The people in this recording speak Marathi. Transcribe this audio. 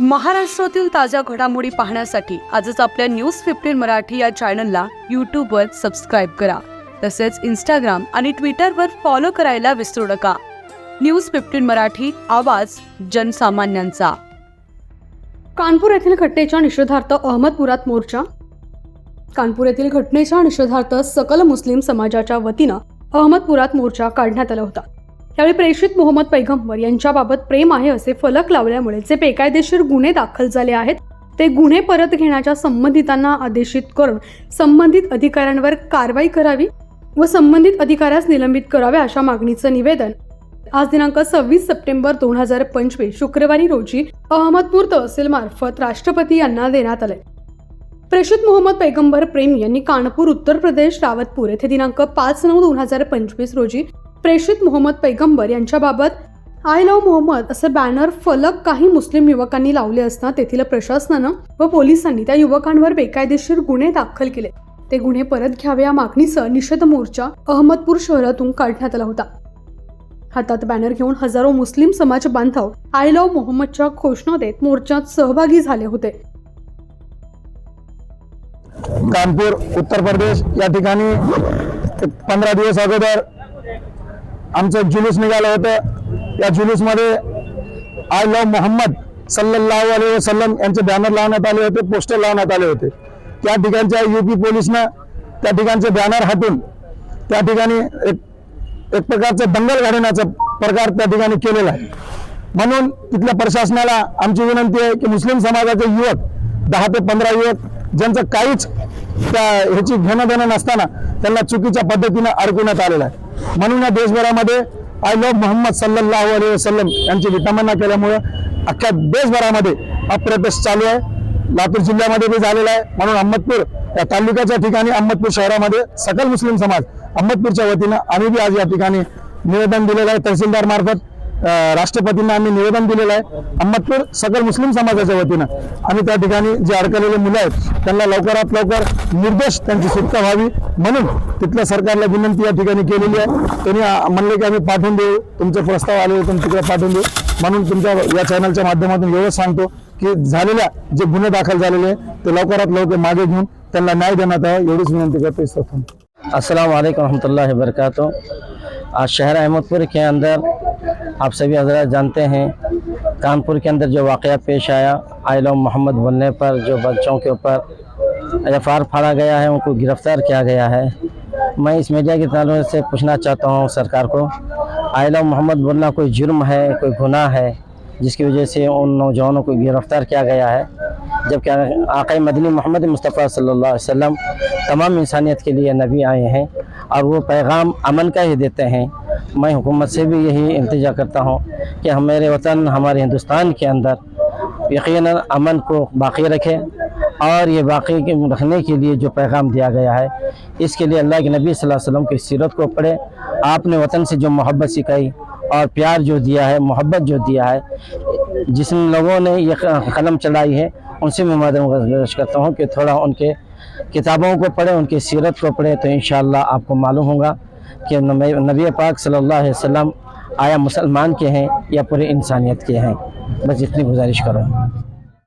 महाराष्ट्रातील ताज्या घडामोडी पाहण्यासाठी आजच आपल्या न्यूज फिफ्टीन मराठी या चॅनलला यूट्यूबवर सबस्क्राईब करा. तसेच इंस्टाग्राम आणि ट्विटरवर फॉलो करायला विसरू नका. न्यूज फिफ्टीन मराठी आवाज जनसामान्यांचा. कानपूर येथील घटनेच्या निषेधार्थ अहमदपुरात मोर्चा. कानपूर येथील घटनेच्या निषेधार्थ सकल मुस्लिम समाजाच्या वतीनं अहमदपुरात मोर्चा काढण्यात आला होता. यावेळी प्रेषित मोहम्मद पैगंबर यांच्याबाबत प्रेम आहे असे फलक लावल्यामुळे जे बेकायदेशीर गुन्हे दाखल झाले आहेत ते गुन्हे परत घेण्याच्या संबंधितांना आदेशित करून संबंधित अधिकाऱ्यांवर कारवाई करावी व संबंधित अधिकाऱ्यास निलंबित करावे अशा मागणीचं निवेदन आज दिनांक सव्वीस सप्टेंबर दोन हजार पंचवीस शुक्रवारी रोजी अहमदपूर तहसील मार्फत राष्ट्रपती यांना देण्यात आले प्रेषित मोहम्मद पैगंबर प्रेम यांनी कानपूर उत्तर प्रदेश रावतपूर येथे दिनांक पाच नऊ दोन हजार पंचवीस रोजी प्रेषित मोहम्मद पैगंबर यांच्याबाबत आय लव्ह मोहम्मद असे बॅनर फलक काही मुस्लिम युवकांनी लावले असता तेथील प्रशासनानं व पोलिसांनी त्या युवकांवर बेकायदेशीर गुन्हे दाखल केले. ते गुन्हे परत घ्यावे या मागणीसह निषेध मोर्चा अहमदपूर शहरातून काढण्यात आला होता. हातात बॅनर घेऊन हजारो मुस्लिम समाज बांधव आय लव्ह मोहम्मदच्या घोषणा देत मोर्चात सहभागी झाले होते. कानपूर उत्तर प्रदेश या ठिकाणी पंधरा दिवस अगोदर आमचं जुलूस निघालं होतं. या जुलूसमध्ये आय लव्ह मोहम्मद सल्लल्लाहु अलैहि वसल्लम यांचे बॅनर लावण्यात आले होते पोस्टर लावण्यात आले होते. त्या ठिकाणच्या युपी पोलिसनं त्या ठिकाणचे बॅनर हटून त्या ठिकाणी एक एक प्रकारचं दंगल घडवण्याचा प्रकार त्या ठिकाणी केलेला आहे. म्हणून तिथल्या प्रशासनाला आमची विनंती आहे की मुस्लिम समाजाचे युवक दहा ते पंधरा युवक ज्यांचं काहीच त्या ह्याची घेणं देणं नसताना त्यांना चुकीच्या पद्धतीनं अडकवण्यात आलेलं आहे. म्हणून या देशभरामध्ये आय लव्ह मोहम्मद सल्लल्लाहु अलैहि वसल्लम यांची विटंबना केल्यामुळं अख्ख्या देशभरामध्ये हा चालू आहे. लातूर जिल्ह्यामध्ये बी झालेला आहे. म्हणून अहमदपूर या तालुक्याच्या ठिकाणी अहमदपूर शहरामध्ये सकल मुस्लिम समाज अहमदपूरच्या वतीनं आम्ही बी आज या ठिकाणी निवेदन दिलेलं आहे तहसीलदार मार्फत. राष्ट्रपतींना आम्ही निवेदन दिलेलं आहे. अहमदपूर सकल मुस्लिम समाजाच्या वतीनं. आम्ही त्या ठिकाणी जे अडकलेले मुलं आहेत त्यांना लवकरात लवकर निर्देश त्यांची सुटका व्हावी. म्हणून तिथल्या सरकारला विनंती या ठिकाणी केलेली आहे. त्यांनी म्हणले की आम्ही पाठवून देऊ. तुमचे प्रस्ताव आले होते तिकडे पाठवून देऊ. म्हणून तुमच्या या चॅनलच्या माध्यमातून एवढंच सांगतो की झालेल्या जे गुन्हे दाखल झालेले ते लवकरात लवकर मागे घेऊन त्यांना न्याय देण्यात आहे एवढीच विनंती करतो. آج شہر احمد پور کے اندر آپ سبھی حضرات جانتے ہیں، کانپور کے اندر جو واقعہ پیش آیا آئلہ محمد بننے پر جو بچوں کے اوپر ایف آر پھاڑا گیا ہے، ان کو گرفتار کیا گیا ہے۔ میں اس میڈیا کے تعلق سے پوچھنا چاہتا ہوں سرکار کو آئلہ محمد بننا کوئی جرم ہے، کوئی گناہ ہے، جس کی وجہ سے ان نوجوانوں کو گرفتار کیا گیا ہے؟ جبکہ آقا مدنی محمد مصطفیٰ صلی اللہ علیہ وسلم تمام انسانیت کے لیے نبی آئے ہیں۔ اور وہ پیغام امن کا ہی دیتے ہیں۔ میں حکومت سے بھی یہی التجا کرتا ہوں کہ ہم میرے وطن، ہمارے ہندوستان کے اندر یقیناً امن کو باقی رکھے اور یہ باقی رکھنے کے لیے جو پیغام دیا گیا ہے، اس کے لیے اللہ کے نبی صلی اللہ علیہ وسلم کی سیرت کو پڑھے۔ آپ نے وطن سے جو محبت سکھائی اور پیار جو دیا ہے، محبت جو دیا ہے، جس لوگوں نے یہ قلم چلائی ہے، ان سے میں مدد گزارش کرتا ہوں کہ تھوڑا ان کے کتابوں کو پڑھیں، ان کی سیرت کو پڑھیں تو انشاءاللہ آپ کو معلوم ہوگا کہ نبی پاک صلی اللہ علیہ وسلم آیا مسلمان کے ہیں یا پورے انسانیت کے ہیں۔ بس اتنی گزارش کروں۔